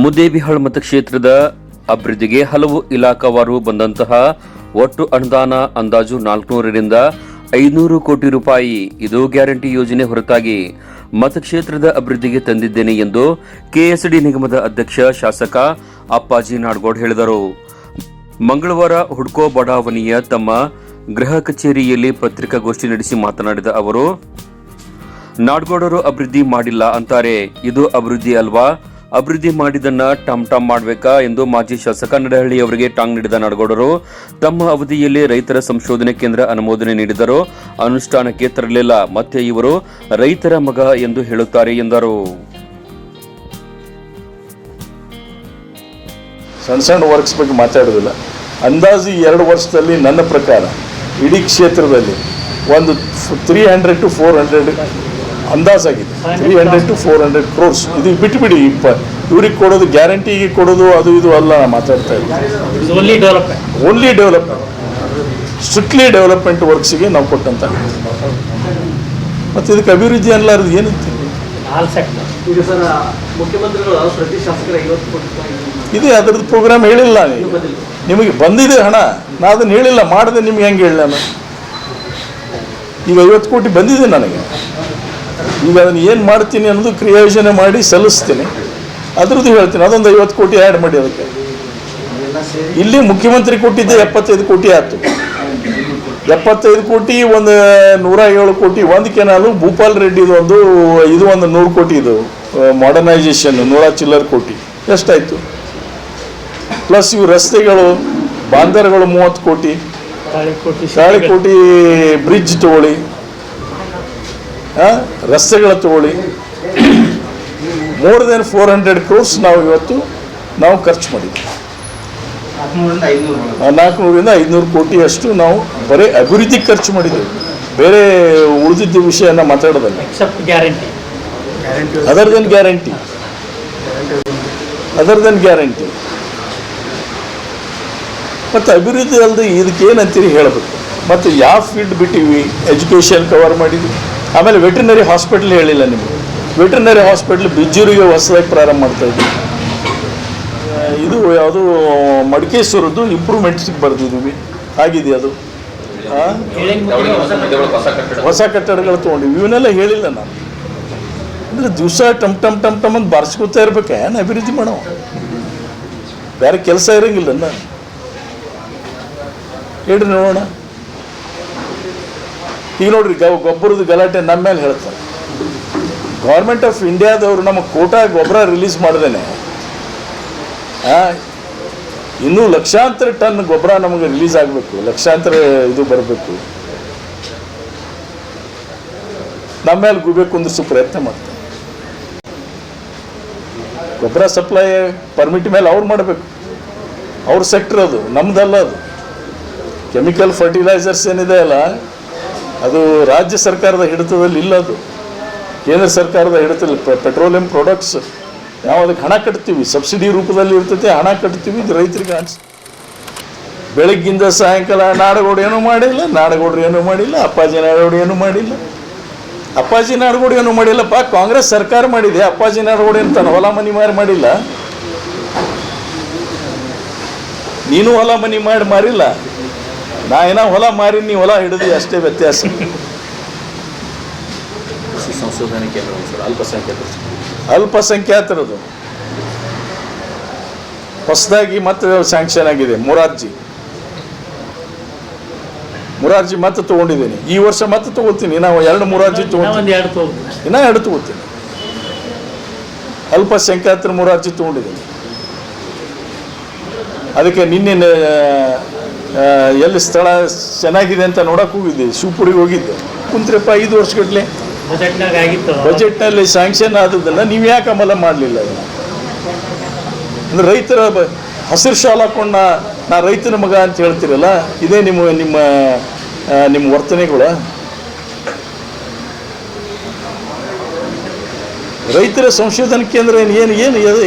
ಮುದ್ದೇಬಿಹಾಳ್ ಮತಕ್ಷೇತ್ರದ ಅಭಿವೃದ್ಧಿಗೆ ಹಲವು ಇಲಾಖಾವಾರು ಬಂದಂತಹ ಒಟ್ಟು ಅನುದಾನ ಅಂದಾಜು ನಾಲ್ಕುನೂರರಿಂದ ಐನೂರು ಕೋಟಿ ರೂಪಾಯಿ. ಇದು ಗ್ಯಾರಂಟಿ ಯೋಜನೆ ಹೊರತಾಗಿ ಮತಕ್ಷೇತ್ರದ ಅಭಿವೃದ್ಧಿಗೆ ತಂದಿದ್ದೇನೆ ಎಂದು ಕೆಎಸ್ಡಿ ನಿಗಮದ ಅಧ್ಯಕ್ಷ ಶಾಸಕ ಅಪ್ಪಾಜಿ ನಾಡ್ಗೋಡ್ ಹೇಳಿದರು. ಮಂಗಳವಾರ ಹುಡ್ಕೋ ಬಡಾವಣೆಯ ತಮ್ಮ ಗೃಹ ಕಚೇರಿಯಲ್ಲಿ ಪತ್ರಿಕಾಗೋಷ್ಠಿ ನಡೆಸಿ ಮಾತನಾಡಿದ ಅವರು, ನಾಡ್ಗೋಡರು ಅಭಿವೃದ್ಧಿ ಮಾಡಿಲ್ಲ ಅಂತಾರೆ. ಇದು ಅಭಿವೃದ್ಧಿ ಅಲ್ವಾ? ಅಭಿವೃದ್ಧಿ ಮಾಡಿದನ್ನ ಟಮ್ ಟಮ್ ಮಾಡಬೇಕಾ ಎಂದು ಮಾಜಿ ಶಾಸಕ ನಡಹಳ್ಳಿ ಅವರಿಗೆ ಟಾಂಗ್ ನೀಡಿದ ನಾಡಗೌಡರು. ತಮ್ಮ ಅವಧಿಯಲ್ಲಿ ರೈತರ ಸಂಶೋಧನೆ ಕೇಂದ್ರ ಅನುಮೋದನೆ ನೀಡಿದರು ಅನುಷ್ಠಾನಕ್ಕೆ ತರಲಿಲ್ಲ. ಮತ್ತೆ ಇವರು ರೈತರ ಮಗ ಎಂದು ಹೇಳುತ್ತಾರೆ ಎಂದರು. ಸಣ್ಣ ಸಣ್ಣ ವರ್ಕ್ಸ್ ಬಗ್ಗೆ ಮಾತಾಡೋದಿಲ್ಲ. ಅಂದಾಜು ಎರಡು ವರ್ಷದಲ್ಲಿ ನನ್ನ ಪ್ರಕಾರ ಇಡೀ ಕ್ಷೇತ್ರದಲ್ಲಿ ಒಂದು three hundred to four hundred ಅಂದಾಜಾಗಿದೆ. Three hundred to four hundred crores ಇದು ಬಿಟ್ಬಿಡಿ ಇಪ್ಪ. ಇವ್ರಿಗೆ ಕೊಡೋದು ಗ್ಯಾರಂಟಿಗೆ ಕೊಡೋದು ಅದು ಇದು ಅಲ್ಲ ನಾನು ಮಾತಾಡ್ತಾ ಇದ್ದೀನಿ only development only development strictly development ವರ್ಕ್ಸಿಗೆ ನಾವು ಕೊಟ್ಟಂತ. ಮತ್ತು ಇದಕ್ಕೆ ಅಭಿವೃದ್ಧಿ ಅನ್ನಲಾರದು ಏನು ಇತ್ತು ಇದೆ ಅದರದ್ದು ಪ್ರೋಗ್ರಾಮ್ ಹೇಳಿಲ್ಲ ನೀವು ನಿಮಗೆ ಬಂದಿದೆ ಹಣ ನಾ ಅದನ್ನು ಹೇಳಿಲ್ಲ ಮಾಡಿದೆ ನಿಮ್ಗೆ ಹೆಂಗೆ ಹೇಳಿ ನಾನು? ಈಗ ಐವತ್ತು ಕೋಟಿ ಬಂದಿದೆ ನನಗೆ. ಈಗ ಅದನ್ನು ಏನು ಮಾಡ್ತೀನಿ ಅನ್ನೋದು ಕ್ರಿಯಾಯೋಜನೆ ಮಾಡಿ ಸಲ್ಲಿಸ್ತೀನಿ. ಅದ್ರದ್ದು ಹೇಳ್ತೀನಿ. ಅದೊಂದು ಐವತ್ತು ಕೋಟಿ ಆ್ಯಡ್ ಮಾಡಿ ಅದಕ್ಕೆ. ಇಲ್ಲಿ ಮುಖ್ಯಮಂತ್ರಿ ಕೊಟ್ಟಿದ್ದೆ ಎಪ್ಪತ್ತೈದು ಕೋಟಿ ಆಯ್ತು. ಎಪ್ಪತ್ತೈದು ಕೋಟಿ ಒಂದು ನೂರ ಏಳು ಕೋಟಿ ಒಂದು ಕೆನಾಲು ಭೂಪಾಲ್ ರೆಡ್ಡಿದು ಒಂದು ಇದು ಒಂದು ನೂರು ಕೋಟಿ ಇದು ಮಾಡರ್ನೈಸೇಷನ್ ನೂರ ಚಿಲ್ಲರ್ ಕೋಟಿ. ಎಷ್ಟಾಯಿತು? ಪ್ಲಸ್ ಇವು ರಸ್ತೆಗಳು ಬಾಂದರ್ಗಳು ಮೂವತ್ತು ಕೋಟಿ. ತಾಳಿಕೋಟಿ ಕೋಟಿ ಬ್ರಿಡ್ಜ್ ತಗೊಳ್ಳಿ. ರಸ್ತೆಗಳ ತಗೊಳ್ಳಿ more than four hundred crores ನಾವು ಇವತ್ತು ನಾವು ಖರ್ಚು ಮಾಡಿದ್ವಿ. ನಾಲ್ಕುನೂರಿಂದ ಐದುನೂರು ಕೋಟಿ ಅಷ್ಟು ನಾವು ಬರೀ ಅಭಿವೃದ್ಧಿ ಖರ್ಚು ಮಾಡಿದ್ದೇವೆ ಬೇರೆ ಉಳಿದಿದ್ದ ವಿಷಯನ ಮಾತಾಡೋದಲ್ಲ. Guarantee other than guarantee other than guarantee ಮತ್ತು ಅಭಿವೃದ್ಧಿ ಅಲ್ಲದೆ ಇದಕ್ಕೆ ಏನಂತೀರಿ ಹೇಳಬೇಕು. ಮತ್ತು ಯಾವ ಫೀಲ್ಡ್ ಬಿಟ್ಟಿವಿ? ಎಜುಕೇಷನ್ ಕವರ್ ಮಾಡಿದ್ವಿ. ಆಮೇಲೆ ವೆಟರ್ನರಿ ಹಾಸ್ಪಿಟ್ಲ್ ಹೇಳಿಲ್ಲ ನಿಮಗೆ. ವೆಟರ್ನರಿ ಹಾಸ್ಪಿಟ್ಲ್ ಬಿಜ್ಜೂರಿಗೆ ಹೊಸದಾಗಿ ಪ್ರಾರಂಭ ಮಾಡ್ತಾ ಇದ್ವಿ. ಇದು ಯಾವುದು ಮಡಿಕೇಶ್ವರದ್ದು ಇಂಪ್ರೂವ್ಮೆಂಟ್ಸಿಗೆ ಬರ್ತಿದ್ದೀವಿ ಆಗಿದೆ ಅದು? ಹೊಸ ಕಟ್ಟಡಗಳು ತೊಗೊಂಡಿವಿ ಇವನ್ನೆಲ್ಲ ಹೇಳಿಲ್ಲ ನಾನು. ಅಂದರೆ ದಿವಸ ಟಮ್ ಟಮ್ ಟಮ್ ಟಮ್ ಅಂತ ಬಾರಿಸ್ಕೊತಾ ಇರ್ಬೇಕು. ಏನು ಅಭಿವೃದ್ಧಿ ಮಾಡೋ ಬೇರೆ ಕೆಲಸ ಇರೋಂಗಿಲ್ಲ ನಾನು ಹೇಳಿ ನೋಡೋಣ. ಈಗ ನೋಡ್ರಿ ಗೊಬ್ಬರದ ಗಲಾಟೆ ನಮ್ಮ ಮೇಲೆ ಹೇಳ್ತಾರೆ. ಗೌರ್ಮೆಂಟ್ ಆಫ್ ಇಂಡಿಯಾದವರು ನಮ್ಮ ಕೋಟಾ ಗೊಬ್ಬರ ರಿಲೀಸ್ ಮಾಡ್ದೇನೆ ಇನ್ನೂ ಲಕ್ಷಾಂತರ ಟನ್ ಗೊಬ್ಬರ ನಮಗೆ ರಿಲೀಸ್ ಆಗಬೇಕು, ಲಕ್ಷಾಂತರ ಇದು ಬರಬೇಕು. ನಮ್ಮ ಮೇಲೆ ಗುಬೆ ಕುಂದಿಸೋ ಪ್ರಯತ್ನ ಮಾಡ್ತಾರೆ. ಗೊಬ್ಬರ ಸಪ್ಲೈ ಪರ್ಮಿಟ್ ಮೇಲೆ ಅವ್ರು ಮಾಡಬೇಕು. ಅವ್ರ ಸೆಕ್ಟರ್ ಅದು, ನಮ್ದಲ್ಲ ಅದು. ಕೆಮಿಕಲ್ ಫರ್ಟಿಲೈಸರ್ಸ್ ಏನಿದೆ ಅಲ್ಲ ಅದು ರಾಜ್ಯ ಸರ್ಕಾರದ ಹಿಡಿತದಲ್ಲಿ ಇಲ್ಲ ಅದು. ಕೇಂದ್ರ ಸರ್ಕಾರದ ಹಿಡಿತದಲ್ಲಿ ಪೆಟ್ರೋಲಿಯಂ ಪ್ರಾಡಕ್ಟ್ಸ್ ನಾವು ಅದಕ್ಕೆ ಹಣ ಕಟ್ತೀವಿ. ಸಬ್ಸಿಡಿ ರೂಪದಲ್ಲಿ ಇರ್ತೈತೆ, ಹಣ ಕಟ್ತೀವಿ, ಇದು ರೈತರಿಗೆ ಅನ್ಸ್ ಬೆಳಗ್ಗಿಂದ ಸಾಯಂಕಾಲ ನಾಡಗೌಡ ಏನೂ ಮಾಡಿಲ್ಲ, ನಾಡಗೌಡರು ಏನೂ ಮಾಡಿಲ್ಲ, ಅಪ್ಪಾಜಿ ನಾಡಗೌಡ ಏನೂ ಮಾಡಿಲ್ಲ. ಅಪ್ಪಾಜಿ ನಾಡಗೌಡ ಏನೂ ಮಾಡಿಲ್ಲಪ್ಪ ಕಾಂಗ್ರೆಸ್ ಸರ್ಕಾರ ಮಾಡಿದೆ, ಅಪ್ಪಾಜಿ ನಾಡಗೌಡ ಏನು ತಾನು ಹೊಲ ಮನಿ ಮಾರಿ ಮಾಡಿಲ್ಲ. ನೀನು ಹೊಲ ಮನಿ ಮಾಡಿ ಮಾರಿಲ್ಲ. ನಾ ಏನೋ ಹೊಲ ಮಾರಿ ನೀ ಹೊಲ ಹಿಡಿದು ಅಷ್ಟೇ ವ್ಯತ್ಯಾಸ. ಕೃಷಿ ಸಂಶೋಧನೆ ಕೇಂದ್ರ ಸರ್ ಅಲ್ಪಸಂಖ್ಯಾತರು. ಅಲ್ಪಸಂಖ್ಯಾತರದು. ಹೊಸದಾಗಿ ಮತ್ತೆ ಸ್ಯಾಂಕ್ಷನ್ ಆಗಿದೆ ಮುರಾರ್ಜಿ. ಮುರಾರ್ಜಿ ಮತ್ತೆ ತಗೊಂಡಿದ್ದೀನಿ. ಈ ವರ್ಷ ಮತ್ತೆ ತಗೋತೀನಿ ನಾವು ಎರಡು ಮುರಾರ್ಜಿ ತಗೊಂತೀನಿ ಇನ್ನೂ ಎರಡು ತಗೋತೀನಿ. ಅಲ್ಪಸಂಖ್ಯಾತರ ಮುರಾರ್ಜಿ ತಗೊಂಡಿದ್ದೀನಿ. ಅದಕ್ಕೆ ನಿನ್ನೆ ಎಲ್ಲಿ ಸ್ಥಳ ಚೆನ್ನಾಗಿದೆ ಅಂತ ನೋಡಕ್ ಹೋಗಿದ್ದೆ. ಶಿವಪುರಿಗೆ ಹೋಗಿದ್ದೆ. ಕುಂತ್ರೆಪ್ಪ ಐದು ಆಗಿತ್ತು ಬಜೆಟ್ನಲ್ಲಿ ಸ್ಯಾಂಕ್ಷನ್ ಆದದನ್ನ ನೀವು ಯಾಕೆ ಅಮಲ ಮಾಡಲಿಲ್ಲ ಅಂದ್ರೆ ರೈತರ ಹಸಿರು ಶಾಲ ಹಾಕೊಂಡು ನಾ ರೈತನ ಮಗ ಅಂತ ಹೇಳ್ತೀರಲ್ಲ ಇದೇ ನಿಮ್ಮ ನಿಮ್ಮ ನಿಮ್ಮ ವರ್ತನೆಗಳು? ರೈತರ ಸಂಶೋಧನಾ ಕೇಂದ್ರ ಏನು ಏನು ಏನು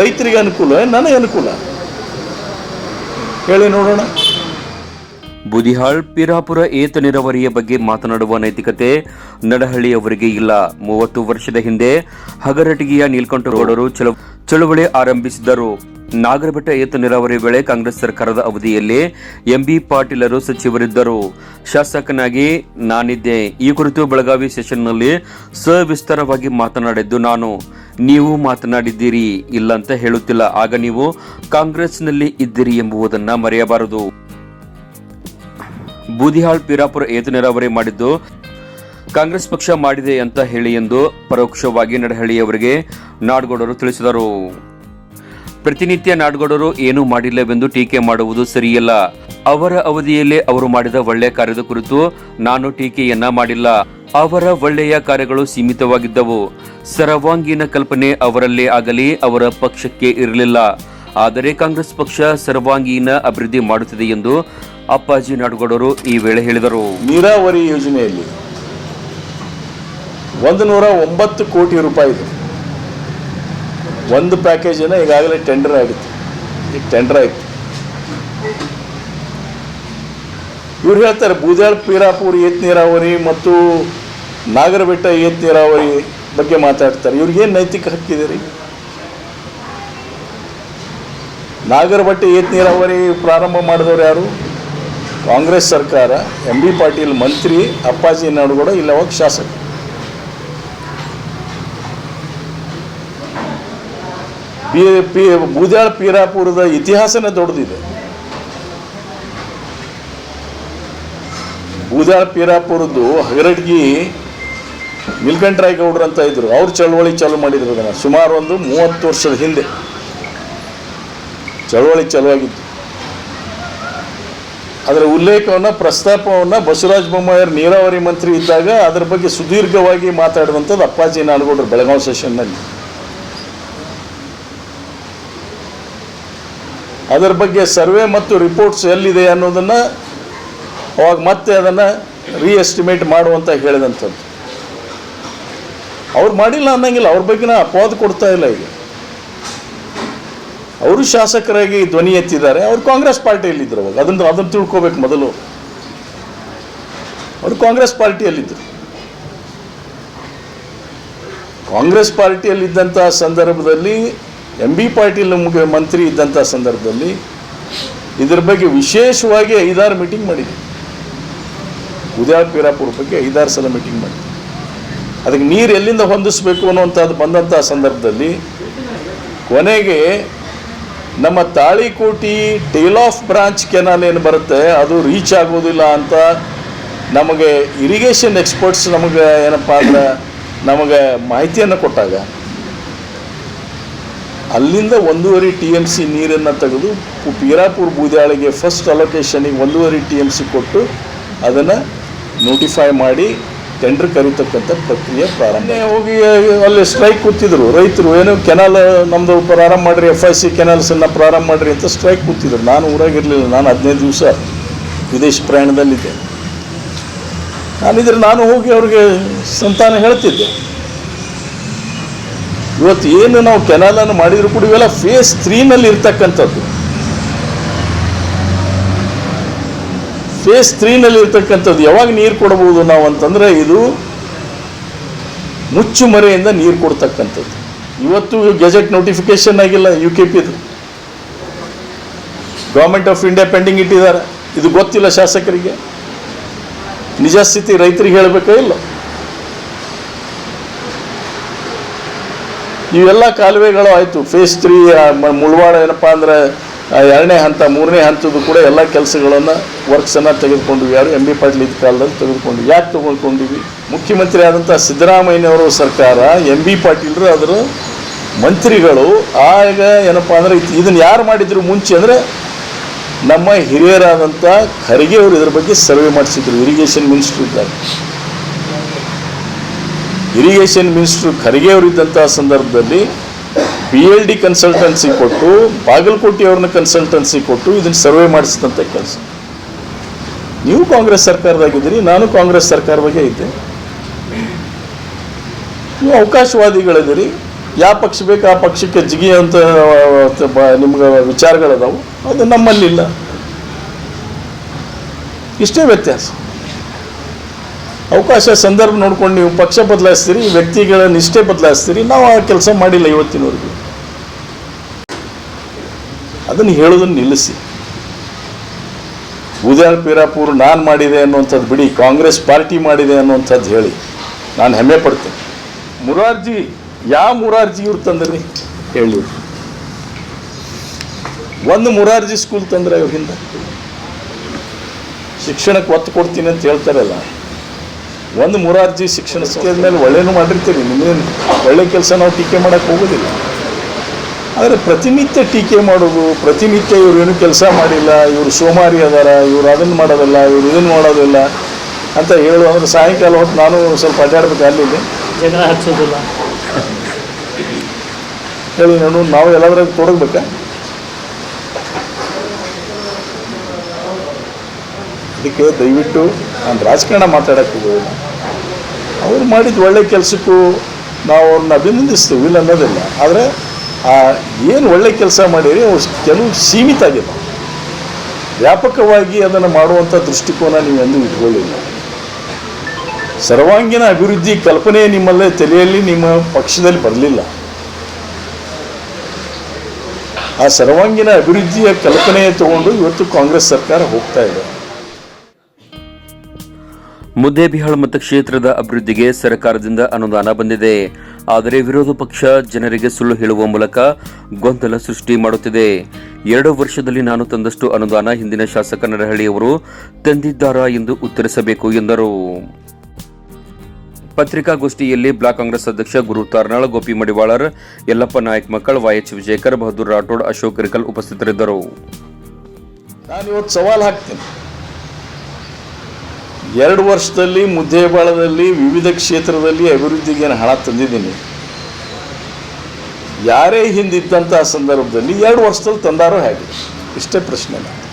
ರೈತರಿಗೆ ಅನುಕೂಲ ನನಗೆ ಅನುಕೂಲ? ಹೇಳಿ ನೋಡೋಣ. ಬುದಿಹಾಳ್ ಪಿರಾಪುರ ಏತ ನೀರಾವರಿಯ ಬಗ್ಗೆ ಮಾತನಾಡುವ ನೈತಿಕತೆ ನಡಹಳ್ಳಿ ಅವರಿಗೆ ಇಲ್ಲ. ಮೂವತ್ತು ವರ್ಷದ ಹಿಂದೆ ಹಗರಟಗಿಯ ನೀಲ್ಕಂಠಗೌಡರು ಚಳುವಳಿ ಆರಂಭಿಸಿದ್ದರು. ನಾಗರಬೆಟ್ಟ ಏತ ನೀರಾವರಿ ವೇಳೆ ಕಾಂಗ್ರೆಸ್ ಸರ್ಕಾರದ ಅವಧಿಯಲ್ಲಿ ಎಂಬಿ ಪಾಟೀಲರು ಸಚಿವರಿದ್ದರು. ಶಾಸಕನಾಗಿ ನಾನಿದ್ದೆ. ಈ ಕುರಿತು ಬೆಳಗಾವಿ ಸೆಷನ್ನಲ್ಲಿ ಸವಿಸ್ತಾರವಾಗಿ ಮಾತನಾಡಿದ್ದು ನಾನು. ನೀವು ಮಾತನಾಡಿದ್ದೀರಿ ಇಲ್ಲ ಅಂತ ಹೇಳುತ್ತಿಲ್ಲ. ಆಗ ನೀವು ಕಾಂಗ್ರೆಸ್ನಲ್ಲಿ ಇದ್ದೀರಿ ಎಂಬುದನ್ನು ಮರೆಯಬಾರದು. ಬೂದಿಹಾಳ್ ಪೀರಾಪುರ ಏತ ನೀರಾವರಿ ಮಾಡಿದ್ದು ಕಾಂಗ್ರೆಸ್ ಪಕ್ಷ ಮಾಡಿದೆ ಅಂತ ಹೇಳಿ ಎಂದು ಪರೋಕ್ಷವಾಗಿ ನಡಹಳ್ಳಿಯವರಿಗೆ ನಾಡಗೌಡರು ತಿಳಿಸಿದರು. ಪ್ರತಿನಿತ್ಯ ನಾಡಗೌಡರು ಏನೂ ಮಾಡಿಲ್ಲವೆಂದು ಟೀಕೆ ಮಾಡುವುದು ಸರಿಯಲ್ಲ. ಅವರ ಅವಧಿಯಲ್ಲೇ ಅವರು ಮಾಡಿದ ಒಳ್ಳೆಯ ಕಾರ್ಯದ ಕುರಿತು ನಾನು ಟೀಕೆಯನ್ನ ಮಾಡಿಲ್ಲ. ಅವರ ಒಳ್ಳೆಯ ಕಾರ್ಯಗಳು ಸೀಮಿತವಾಗಿದ್ದವು. ಸರ್ವಾಂಗೀಣ ಕಲ್ಪನೆ ಅವರಲ್ಲೇ ಆಗಲಿ, ಅವರ ಪಕ್ಷಕ್ಕೆ ಇರಲಿಲ್ಲ. ಆದರೆ ಕಾಂಗ್ರೆಸ್ ಪಕ್ಷ ಸರ್ವಾಂಗೀಣ ಅಭಿವೃದ್ಧಿ ಮಾಡುತ್ತಿದೆ ಎಂದು ಅಪ್ಪಾಜಿ ನಾಡಗೌಡರು ಈ ವೇಳೆ ಹೇಳಿದರು. ನೀರಾವರಿ ಯೋಜನೆಯಲ್ಲಿ ಒಂದು ನೂರ ಒಂಬತ್ತು ಕೋಟಿ ರೂಪಾಯಿ ಇದೆ. ಒಂದು ಪ್ಯಾಕೇಜನ್ನು ಈಗಾಗಲೇ ಟೆಂಡರ್ ಆಗಿತ್ತು. ಈಗ ಟೆಂಡರ್ ಆಯಿತು ಇವ್ರು ಹೇಳ್ತಾರೆ ಬೂದಾಳ್ ಪೀರಾಪುರ್ ಏತ್ ನೀರಾವರಿ ಮತ್ತು ನಾಗರಬೆಟ್ಟ ಏತ್ ನೀರಾವರಿ ಬಗ್ಗೆ ಮಾತಾಡ್ತಾರೆ. ಇವ್ರಿಗೇನು ನೈತಿಕ ಹಕ್ಕಿದೆ ರೀ? ನಾಗರಬೆಟ್ಟ ಏತ್ ನೀರಾವರಿ ಪ್ರಾರಂಭ ಮಾಡಿದವರು ಯಾರು? ಕಾಂಗ್ರೆಸ್ ಸರ್ಕಾರ ಎಂ ಬಿ ಪಾಟೀಲ್ ಮಂತ್ರಿ, ಅಪ್ಪಾಜಿ ನಡುಗೂಡ ಇಲ್ಲ ಅವಾಗ ಶಾಸಕ. ಪಿ ಪಿ, ಬೂದ್ಯಾಳ್ ಪೀರಾಪುರದ ಇತಿಹಾಸನೇ ದೊಡ್ಡದಿದೆ. ಬೂದ್ಯಾಳ್ ಪೀರಾಪುರದ್ದು ಹಗರಡ್ಗಿ ನೀಲ್ಕಂಠರಾಯ ಗೌಡ್ರು ಅಂತ ಇದ್ರು. ಅವ್ರು ಚಳವಳಿ ಚಾಲು ಮಾಡಿದ್ರು ಅದನ್ನು. ಸುಮಾರು ಒಂದು ಮೂವತ್ತು ವರ್ಷದ ಹಿಂದೆ. ಚಳವಳಿ ಚಾಲುವಾಗಿತ್ತು. ಅದರ ಉಲ್ಲೇಖವನ್ನು ಪ್ರಸ್ತಾಪವನ್ನು ಬಸವರಾಜ ಬೊಮ್ಮಾಯರ್ ನೀರಾವರಿ ಮಂತ್ರಿ ಇದ್ದಾಗ ಅದರ ಬಗ್ಗೆ ಸುದೀರ್ಘವಾಗಿ ಮಾತಾಡುವಂಥದ್ದು ಅಪ್ಪಾಜಿ ನಾಡಗೌಡರು ಬೆಳಗಾವಿ ಸೆಷನ್ನಲ್ಲಿ. ಅದರ ಬಗ್ಗೆ ಸರ್ವೆ ಮತ್ತು ರಿಪೋರ್ಟ್ಸ್ ಎಲ್ಲಿದೆ ಅನ್ನೋದನ್ನು ಅವಾಗ ಮತ್ತೆ ಅದನ್ನು ರೀಎಸ್ಟಿಮೇಟ್ ಮಾಡುವಂತ ಹೇಳಿದಂಥದ್ದು. ಅವ್ರು ಮಾಡಿಲ್ಲ ಅನ್ನಂಗಿಲ್ಲ, ಅವ್ರ ಬಗ್ಗೆ ನಾ ಅಪವಾದ ಕೊಡ್ತಾ ಇಲ್ಲ ಈಗ. ಅವರು ಶಾಸಕರಾಗಿ ಧ್ವನಿ ಎತ್ತಿದ್ದಾರೆ. ಅವರು ಕಾಂಗ್ರೆಸ್ ಪಾರ್ಟಿಯಲ್ಲಿದ್ದರು ಅವಾಗ. ಅದನ್ನು ಅದನ್ನು ತಿಳ್ಕೊಬೇಕು ಮೊದಲು. ಅವರು ಕಾಂಗ್ರೆಸ್ ಪಾರ್ಟಿಯಲ್ಲಿದ್ದರು. ಕಾಂಗ್ರೆಸ್ ಪಾರ್ಟಿಯಲ್ಲಿದ್ದಂಥ ಸಂದರ್ಭದಲ್ಲಿ ಎಂ ಬಿ ಪಾಟೀಲ್ ನಮಗೆ ಮಂತ್ರಿ ಇದ್ದಂಥ ಸಂದರ್ಭದಲ್ಲಿ ಇದರ ಬಗ್ಗೆ ವಿಶೇಷವಾಗಿ ಐದಾರು ಮೀಟಿಂಗ್ ಮಾಡಿದೆ ಉದಯ ಪೀರಾಪುರ ಬಗ್ಗೆ ಐದಾರು ಸಲ ಮೀಟಿಂಗ್ ಮಾಡಿದೆ ಅದಕ್ಕೆ ನೀರು ಎಲ್ಲಿಂದ ಹೊಂದಿಸ್ಬೇಕು ಅನ್ನುವಂಥದ್ದು ಬಂದಂಥ ಸಂದರ್ಭದಲ್ಲಿ ಕೊನೆಗೆ ನಮ್ಮ Talikoti tail of branch canal ಏನು ಬರುತ್ತೆ, ಅದು ರೀಚ್ ಆಗೋದಿಲ್ಲ ಅಂತ ನಮಗೆ ಇರಿಗೇಷನ್ ಎಕ್ಸ್ಪರ್ಟ್ಸ್ ನಮಗೆ ಏನಪ್ಪ ಅಂದ್ರೆ ನಮಗೆ ಮಾಹಿತಿಯನ್ನು ಕೊಟ್ಟಾಗ, ಅಲ್ಲಿಂದ ಒಂದೂವರೆ ಟಿ ಎಂ ಸಿ ನೀರನ್ನು ತೆಗೆದು ಪೀರಾಪುರ್ ಬೂದ್ಯಾಳಿಗೆ ಫಸ್ಟ್ ಅಲೊಕೇಶನಿಗೆ ಒಂದೂವರೆ ಟಿ ಎಂ ಸಿ ಕೊಟ್ಟು ಅದನ್ನು ನೋಟಿಫೈ ಮಾಡಿ ಟೆಂಡರ್ ಕರೀತಕ್ಕಂಥ ಪ್ರಕ್ರಿಯೆ ಪ್ರಾರಂಭ ಹೋಗಿ ಅಲ್ಲಿ ಸ್ಟ್ರೈಕ್ ಕೂತಿದ್ರು. ರೈತರು, ಏನು ಕೆನಾಲ್ ನಮ್ಮದು ಪ್ರಾರಂಭ ಮಾಡಿರಿ ಎಫ್ ಐ ಸಿ ಕೆನಾಲ್ಸನ್ನು ಪ್ರಾರಂಭ ಮಾಡಿರಿ ಅಂತ ಸ್ಟ್ರೈಕ್ ಕೂತಿದ್ರು. ನಾನು ಊರಾಗಿರಲಿಲ್ಲ, ನಾನು ಹದಿನೈದು ದಿವಸ ವಿದೇಶ ಪ್ರಯಾಣದಲ್ಲಿದ್ದೆ. ನಾನಿದ್ರೆ ನಾನು ಹೋಗಿ ಅವ್ರಿಗೆ ಸಂತಾನ ಹೇಳ್ತಿದ್ದೆ. ಇವತ್ತು ಏನು ನಾವು ಕೆನಾಲನ್ನು ಮಾಡಿದ್ರು ಕೂಡ ಇವೆಲ್ಲ ಫೇಸ್ ತ್ರೀನಲ್ಲಿ ಇರ್ತಕ್ಕಂಥದ್ದು ಫೇಸ್ ತ್ರೀನಲ್ಲಿ ಇರ್ತಕ್ಕಂಥದ್ದು ಯಾವಾಗ ನೀರು ಕೊಡಬಹುದು ನಾವು ಅಂತಂದರೆ ಇದು ಮುಚ್ಚುಮರೆಯಿಂದ ನೀರು ಕೊಡ್ತಕ್ಕಂಥದ್ದು. ಇವತ್ತು ಗೆಜೆಟ್ ನೋಟಿಫಿಕೇಶನ್ ಆಗಿಲ್ಲ ಯು ಕೆ ಪಿದು ಗೌರ್ಮೆಂಟ್ ಆಫ್ ಇಂಡಿಯಾ ಪೆಂಡಿಂಗ್ ಇಟ್ಟಿದ್ದಾರೆ. ಇದು ಗೊತ್ತಿಲ್ಲ ಶಾಸಕರಿಗೆ. ನಿಜ ಸ್ಥಿತಿ ರೈತರಿಗೆ ಹೇಳಬೇಕೋ ಇಲ್ಲ? ಇವೆಲ್ಲ ಕಾಲುವೆಗಳು ಆಯಿತು. ಫೇಸ್ ತ್ರೀ ಮುಳ್ವಾಡ ಏನಪ್ಪ ಅಂದರೆ ಎರಡನೇ ಹಂತ, ಮೂರನೇ ಹಂತದ್ದು ಕೂಡ ಎಲ್ಲ ಕೆಲಸಗಳನ್ನು ವರ್ಕ್ಸನ್ನು ತೆಗೆದುಕೊಂಡಿವಿ. ಯಾರು ಎಂ ಬಿ ಪಾಟೀಲ್ ಇದ್ದ ಕಾಲದಲ್ಲಿ ತೆಗೆದುಕೊಂಡ್ವಿ. ಯಾಕೆ ತೊಗೊಂಡ್ಕೊಂಡಿವಿ ಮುಖ್ಯಮಂತ್ರಿ ಆದಂಥ ಸಿದ್ದರಾಮಯ್ಯನವರು ಸರ್ಕಾರ ಎಂ ಬಿ ಪಾಟೀಲ್ರು ಅದರ ಮಂತ್ರಿಗಳು, ಆಗ ಏನಪ್ಪ ಅಂದರೆ ಇದನ್ನು ಯಾರು ಮಾಡಿದ್ರು ಮುಂಚೆ ಅಂದರೆ ನಮ್ಮ ಹಿರಿಯರಾದಂಥ ಖರ್ಗೆ ಅವರು ಇದ್ರ ಬಗ್ಗೆ ಸರ್ವೆ ಮಾಡಿಸಿದ್ರು. ಇರಿಗೇಷನ್ ಮಿನಿಸ್ಟ್ರು ಇದ್ದಾಗ ಇರಿಗೇಷನ್ ಮಿನಿಸ್ಟ್ರು ಖರ್ಗೆ ಅವರು ಇದ್ದಂಥ ಸಂದರ್ಭದಲ್ಲಿ ಪಿ ಎಲ್ ಡಿ ಕನ್ಸಲ್ಟೆನ್ಸಿ ಕೊಟ್ಟು, ಬಾಗಲಕೋಟೆ ಅವ್ರನ್ನ ಕನ್ಸಲ್ಟೆನ್ಸಿ ಕೊಟ್ಟು ಇದನ್ನು ಸರ್ವೆ ಮಾಡಿಸಿದಂಥ ಕೆಲಸ. ನೀವು ಕಾಂಗ್ರೆಸ್ ಸರ್ಕಾರದಾಗಿದ್ದೀರಿ, ನಾನು ಕಾಂಗ್ರೆಸ್ ಸರ್ಕಾರವಾಗೇ ಇದ್ದೆ. ನೀವು ಅವಕಾಶವಾದಿಗಳಿದ್ದೀರಿ, ಯಾವ ಪಕ್ಷ ಬೇಕು ಆ ಪಕ್ಷಕ್ಕೆ ಜಿಗಿ ಅಂತ ನಿಮ್ಗೆ ವಿಚಾರಗಳದಾವು, ಅದು ನಮ್ಮಲ್ಲಿಲ್ಲ. ಇಷ್ಟೇ ವ್ಯತ್ಯಾಸ. ಅವಕಾಶ ಸಂದರ್ಭ ನೋಡ್ಕೊಂಡು ನೀವು ಪಕ್ಷ ಬದಲಾಯಿಸ್ತೀರಿ, ವ್ಯಕ್ತಿಗಳ ನಿಷ್ಠೆ ಬದಲಾಯಿಸ್ತೀರಿ, ನಾವು ಆ ಕೆಲಸ ಮಾಡಿಲ್ಲ ಇವತ್ತಿನವರೆಗೂ. ಅದನ್ನು ಹೇಳೋದನ್ನು ನಿಲ್ಲಿಸಿ. ಉದಯನ್ ಪೀರಾಪುರ್ ನಾನು ಮಾಡಿದೆ ಅನ್ನುವಂಥದ್ದು ಬಿಡಿ, ಕಾಂಗ್ರೆಸ್ ಪಾರ್ಟಿ ಮಾಡಿದೆ ಅನ್ನುವಂಥದ್ದು ಹೇಳಿ. ನಾನು ಹೆಮ್ಮೆ ಪಡ್ತೇನೆ. ಮುರಾರ್ಜಿ ಯಾವ ಮುರಾರ್ಜಿ ಇವ್ರು ತಂದ್ರಿ? ಹೇಳಿ. ಒಂದು ಮುರಾರ್ಜಿ ಸ್ಕೂಲ್ ತಂದ್ರೆ ಇವ್ರ ಹಿಂದೆ. ಶಿಕ್ಷಣಕ್ಕೆ ಒತ್ತು ಕೊಡ್ತೀನಿ ಅಂತ ಹೇಳ್ತಾರಲ್ಲ. ಒಂದು ಮೂರಾರ್ಜಿ ಶಿಕ್ಷಣ ಸಿಕ್ಕಿದ ಮೇಲೆ ಒಳ್ಳೇನು ಮಾಡಿರ್ತೀರಿ. ನಿಮ್ಗೇನು ಒಳ್ಳೆ ಕೆಲಸ ನಾವು ಟೀಕೆ ಮಾಡಕ್ಕೆ ಹೋಗೋದಿಲ್ಲ. ಆದರೆ ಪ್ರತಿನಿತ್ಯ ಟೀಕೆ ಮಾಡೋದು ಪ್ರತಿನಿತ್ಯ ಇವ್ರು ಏನು ಕೆಲಸ ಮಾಡಿಲ್ಲ ಇವರು ಸೋಮಾರಿ ಅದಾರ ಇವ್ರು ಅದನ್ನು ಮಾಡೋದಿಲ್ಲ ಇವ್ರು ಇದನ್ನು ಮಾಡೋದಿಲ್ಲ ಅಂತ ಹೇಳು. ಅಂದ್ರೆ ಸಾಯಂಕಾಲ ಹೊತ್ತು ನಾನು ಸ್ವಲ್ಪ ಅಡ್ಡಾಡ್ಬೇಕು ಅಲ್ಲಿ ಇಲ್ಲಿ. ಜಗಳ ಹಚ್ಚೋದಿಲ್ಲ. ಹೇಳಿ ನಾನು ನಾವು ಎಲ್ಲಾದ್ರಾಗ ತೊಡಗ್ಬೇಕಾ? ಅದಕ್ಕೆ ದಯವಿಟ್ಟು ನಾನು ರಾಜಕಾರಣ ಮಾತಾಡಕ್ಕೆ ಹೋಗೋದಿಲ್ಲ. ಅವ್ರು ಮಾಡಿದ ಒಳ್ಳೆ ಕೆಲಸಕ್ಕೂ ನಾವು ಅವ್ರನ್ನ ಅಭಿನಂದಿಸ್ತೀವಿ, ಇಲ್ಲ ಅನ್ನೋದಿಲ್ಲ. ಆದರೆ ಆ ಏನು ಒಳ್ಳೆ ಕೆಲಸ ಮಾಡಿರಿ, ಅವ್ರು ಕೆಲವು ಸೀಮಿತ ಆಗಿಲ್ಲ. ವ್ಯಾಪಕವಾಗಿ ಅದನ್ನು ಮಾಡುವಂಥ ದೃಷ್ಟಿಕೋನ ನೀವು ಎಂದೂ ಇಟ್ಕೊಳ್ಳಿಲ್ಲ. ಸರ್ವಾಂಗೀಣ ಅಭಿವೃದ್ಧಿ ಕಲ್ಪನೆ ನಿಮ್ಮಲ್ಲೇ ತಲೆಯಲ್ಲಿ ನಿಮ್ಮ ಪಕ್ಷದಲ್ಲಿ ಬರಲಿಲ್ಲ. ಆ ಸರ್ವಾಂಗೀಣ ಅಭಿವೃದ್ಧಿಯ ಕಲ್ಪನೆ ತಗೊಂಡು ಇವತ್ತು ಕಾಂಗ್ರೆಸ್ ಸರ್ಕಾರ ಹೋಗ್ತಾ ಇದೆ. ಮುದ್ದೇಬಿಹಾಳ್ ಮತಕ್ಷೇತ್ರದ ಅಭಿವೃದ್ಧಿಗೆ ಸರ್ಕಾರದಿಂದ ಅನುದಾನ ಬಂದಿದೆ. ಆದರೆ ವಿರೋಧ ಪಕ್ಷ ಜನರಿಗೆ ಸುಳ್ಳು ಹೇಳುವ ಮೂಲಕ ಗೊಂದಲ ಸೃಷ್ಟಿ ಮಾಡುತ್ತಿದೆ. ಎರಡು ವರ್ಷದಲ್ಲಿ ನಾನು ತಂದಷ್ಟು ಅನುದಾನ ಹಿಂದಿನ ಶಾಸಕ ನರಹಳ್ಳಿಯವರು ತಂದಿದ್ದಾರಾ ಎಂದು ಉತ್ತರಿಸಬೇಕು ಎಂದರು. ಪತ್ರಿಕಾಗೋಷ್ಠಿಯಲ್ಲಿ ಬ್ಲಾಕ್ ಕಾಂಗ್ರೆಸ್ ಅಧ್ಯಕ್ಷ ಗುರು ತಾರ್ನಾಳ್, ಗೋಪಿ ಮಡಿವಾಳರ್, ಯಲ್ಲಪ್ಪ ನಾಯಕ್ ಮಕ್ಕಳ್ ವೈಎಚ್ ವಿಜಯಕರ್, ಬಹದ್ದೂರ್ ರಾಠೋಡ್, ಅಶೋಕ್ ಕರಿಕಲ್ ಉಪಸ್ಥಿತರಿದ್ದರು ನಾನು ಇವತ್ತು ಸವಾಲು ಹಾಕ್ತೀನಿ ಎರಡು ವರ್ಷದಲ್ಲಿ ಮುದ್ದೇಬಾಳದಲ್ಲಿ ವಿವಿಧ ಕ್ಷೇತ್ರದಲ್ಲಿ ಅಭಿವೃದ್ಧಿಗೆ ಏನು ಹಣ ತಂದಿದ್ದೀನಿ. ಯಾರೇ ಹಿಂದಿದ್ದಂಥ ಸಂದರ್ಭದಲ್ಲಿ ಎರಡು ವರ್ಷದಲ್ಲಿ ತಂದಾರೋ ಹೇಗೆ? ಇಷ್ಟೇ ಪ್ರಶ್ನೆ